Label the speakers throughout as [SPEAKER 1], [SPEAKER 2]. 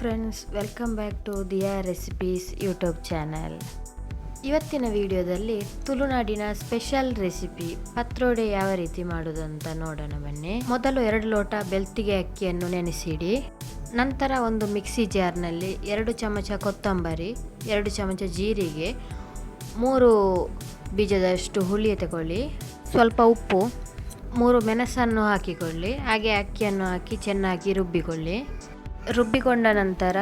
[SPEAKER 1] Friends welcome back to Diya recipes YouTube channel ಇವತ್ತಿನ ವಿಡಿಯೋದಲ್ಲಿ ತುಳುನಾಡಿನ ಸ್ಪೆಷಲ್ ರೆಸಿಪಿ ಪತ್ರೋಡೆ ಯಾವ ರೀತಿ ಮಾಡೋದು ಅಂತ ನೋಡೋಣ ಬನ್ನಿ. ಮೊದಲು ಎರಡು ಲೋಟ ಬೆಳ್ತಿಗೆ ಅಕ್ಕಿಯನ್ನು ನೆನೆಸಿಡಿ. ನಂತರ ಒಂದು ಮಿಕ್ಸಿ ಜಾರ್ನಲ್ಲಿ ಎರಡು ಚಮಚ ಕೊತ್ತಂಬರಿ, ಎರಡು ಚಮಚ ಜೀರಿಗೆ, ಮೂರು ಬೀಜದಷ್ಟು ಹುಳಿ ತಗೊಳ್ಳಿ. ಸ್ವಲ್ಪ ಉಪ್ಪು, ಮೂರು ಮೆಣಸನ್ನು ಹಾಕಿಕೊಳ್ಳಿ. ಹಾಗೆ ಅಕ್ಕಿಯನ್ನು ಹಾಕಿ ಚೆನ್ನಾಗಿ ರುಬ್ಬಿಕೊಳ್ಳಿ. ರುಬ್ಬಿಕೊಂಡ ನಂತರ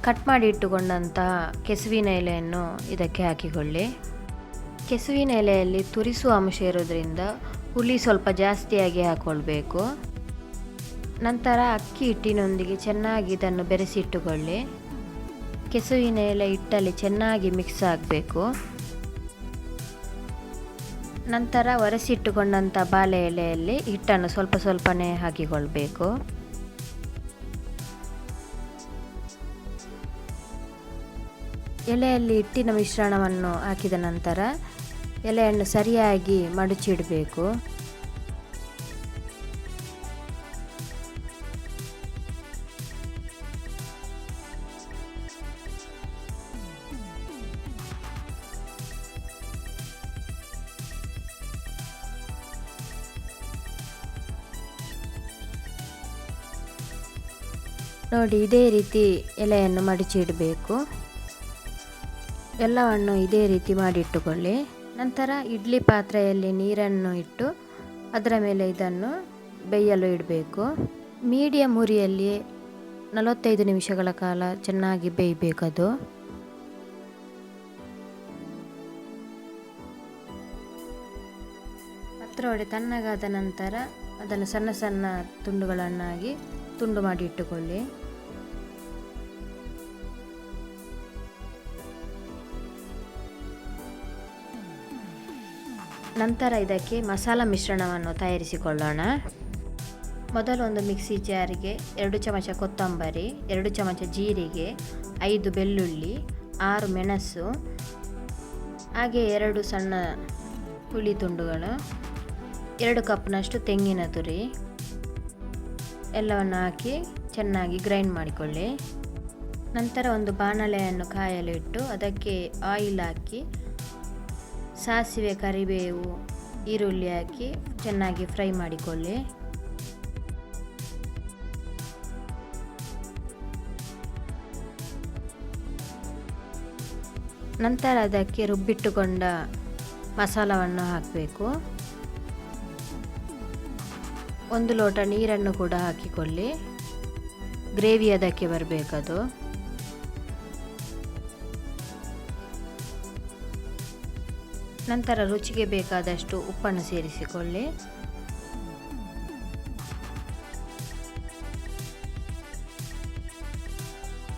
[SPEAKER 1] ಕಟ್ ಮಾಡಿ ಇಟ್ಟುಕೊಂಡಂತಹ ಕೆಸುವಿನ ಎಲೆಯನ್ನು ಇದಕ್ಕೆ ಹಾಕಿಕೊಳ್ಳಿ. ಕೆಸುವಿನ ಎಲೆಯಲ್ಲಿ ತುರಿಸುವ ಅಂಶ ಇರೋದ್ರಿಂದ ಹುಳಿ ಸ್ವಲ್ಪ ಜಾಸ್ತಿಯಾಗಿ ಹಾಕ್ಕೊಳ್ಬೇಕು ನಂತರ ಅಕ್ಕಿ ಹಿಟ್ಟಿನೊಂದಿಗೆ ಚೆನ್ನಾಗಿ ಇದನ್ನು ಬೆರೆಸಿಟ್ಟುಕೊಳ್ಳಿ ಕೆಸುವಿನ ಎಲೆ ಹಿಟ್ಟಲ್ಲಿ ಚೆನ್ನಾಗಿ ಮಿಕ್ಸ್ ಆಗಬೇಕು. ನಂತರ ಒರೆಸಿಟ್ಟುಕೊಂಡಂಥ ಬಾಳೆ ಎಲೆಯಲ್ಲಿ ಹಿಟ್ಟನ್ನು ಸ್ವಲ್ಪ ಸ್ವಲ್ಪನೇ ಹಾಕಿಕೊಳ್ಬೇಕು. ಎಲೆಯಲ್ಲಿ ಹಿಟ್ಟಿನ ಮಿಶ್ರಣವನ್ನು ಹಾಕಿದ ನಂತರ ಎಲೆಯನ್ನು ಸರಿಯಾಗಿ ಮಡಚಿಡಬೇಕು. ನೋಡಿ ಇದೇ ರೀತಿ ಎಲೆಯನ್ನು ಮಡಚಿಡಬೇಕು. ಎಲ್ಲವನ್ನು ಇದೇ ರೀತಿ ಮಾಡಿಟ್ಟುಕೊಳ್ಳಿ. ನಂತರ ಇಡ್ಲಿ ಪಾತ್ರೆಯಲ್ಲಿ ನೀರನ್ನು ಇಟ್ಟು ಅದರ ಮೇಲೆ ಇದನ್ನು ಬೇಯಲು ಇಡಬೇಕು. ಮೀಡಿಯಂ ಉರಿಯಲ್ಲಿ ನಲವತ್ತೈದು ನಿಮಿಷಗಳ ಕಾಲ ಚೆನ್ನಾಗಿ ಬೇಯಬೇಕದು. ಪತ್ರೊಡೆ ತಣ್ಣಗಾದ ನಂತರ ಅದನ್ನು ಸಣ್ಣ ಸಣ್ಣ ತುಂಡುಗಳನ್ನಾಗಿ ತುಂಡು ಮಾಡಿ ಇಟ್ಟುಕೊಳ್ಳಿ. ನಂತರ ಇದಕ್ಕೆ ಮಸಾಲ ಮಿಶ್ರಣವನ್ನು ತಯಾರಿಸಿಕೊಳ್ಳೋಣ. ಮೊದಲು ಒಂದು ಮಿಕ್ಸಿ ಜಾರಿಗೆ ಎರಡು ಚಮಚ ಕೊತ್ತಂಬರಿ, ಎರಡು ಚಮಚ ಜೀರಿಗೆ, ಐದು ಬೆಳ್ಳುಳ್ಳಿ, ಆರು ಮೆಣಸು, ಹಾಗೆ ಎರಡು ಸಣ್ಣ ಹುಳಿ ತುಂಡುಗಳು, ಎರಡು ಕಪ್ನಷ್ಟು ತೆಂಗಿನ ತುರಿ, ಎಲ್ಲವನ್ನು ಹಾಕಿ ಚೆನ್ನಾಗಿ ಗ್ರೈಂಡ್ ಮಾಡಿಕೊಳ್ಳಿ. ನಂತರ ಒಂದು ಬಾಣಲೆಯನ್ನು ಕಾಯಲಿಟ್ಟು ಅದಕ್ಕೆ ಆಯಿಲ್ ಹಾಕಿ ಸಾಸಿವೆ, ಕರಿಬೇವು, ಈರುಳ್ಳಿ ಹಾಕಿ ಚೆನ್ನಾಗಿ ಫ್ರೈ ಮಾಡಿಕೊಳ್ಳಿ. ನಂತರ ಅದಕ್ಕೆ ರುಬ್ಬಿಟ್ಟುಕೊಂಡ ಮಸಾಲವನ್ನು ಹಾಕಬೇಕು. ಒಂದು ಲೋಟ ನೀರನ್ನು ಕೂಡ ಹಾಕಿಕೊಳ್ಳಿ. ಗ್ರೇವಿ ಅದಕ್ಕೆ ಬರಬೇಕದು. ನಂತರ ರುಚಿಗೆ ಬೇಕಾದಷ್ಟು ಉಪ್ಪನ್ನು ಸೇರಿಸಿಕೊಳ್ಳಿ.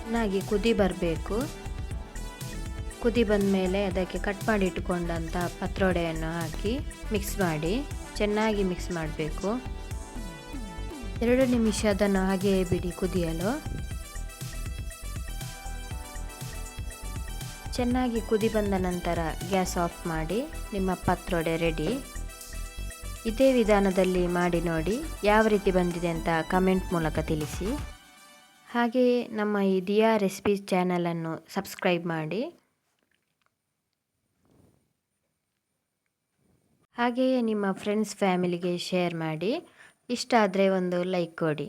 [SPEAKER 1] ಚೆನ್ನಾಗಿ ಕುದಿ ಬರಬೇಕು. ಕುದಿ ಬಂದ ಮೇಲೆ ಅದಕ್ಕೆ ಕಟ್ ಮಾಡಿ ಇಟ್ಟುಕೊಂಡಂಥ ಪತ್ರೊಡೆಯನ್ನು ಹಾಕಿ ಮಿಕ್ಸ್ ಮಾಡಿ, ಚೆನ್ನಾಗಿ ಮಿಕ್ಸ್ ಮಾಡಬೇಕು. ಎರಡು ನಿಮಿಷ ಅದನ್ನು ಹಾಗೆಯೇ ಬಿಡಿ ಕುದಿಯಲು. ಚೆನ್ನಾಗಿ ಕುದಿ ಬಂದ ನಂತರ ಗ್ಯಾಸ್ ಆಫ್ ಮಾಡಿ ನಿಮ್ಮ ಪತ್ರೊಡೆ ರೆಡಿ. ಇದೇ ವಿಧಾನದಲ್ಲಿ ಮಾಡಿ ನೋಡಿ ಯಾವ ರೀತಿ ಬಂದಿದೆ ಅಂತ ಕಮೆಂಟ್ ಮೂಲಕ ತಿಳಿಸಿ. ಹಾಗೆಯೇ ನಮ್ಮ ಈ ದಿಯಾ ರೆಸಿಪೀಸ್ ಚಾನಲನ್ನು ಸಬ್ಸ್ಕ್ರೈಬ್ ಮಾಡಿ. ಹಾಗೆಯೇ ನಿಮ್ಮ ಫ್ರೆಂಡ್ಸ್ ಫ್ಯಾಮಿಲಿಗೆ ಶೇರ್ ಮಾಡಿ. ಇಷ್ಟ ಆದರೆ ಒಂದು ಲೈಕ್ ಕೊಡಿ.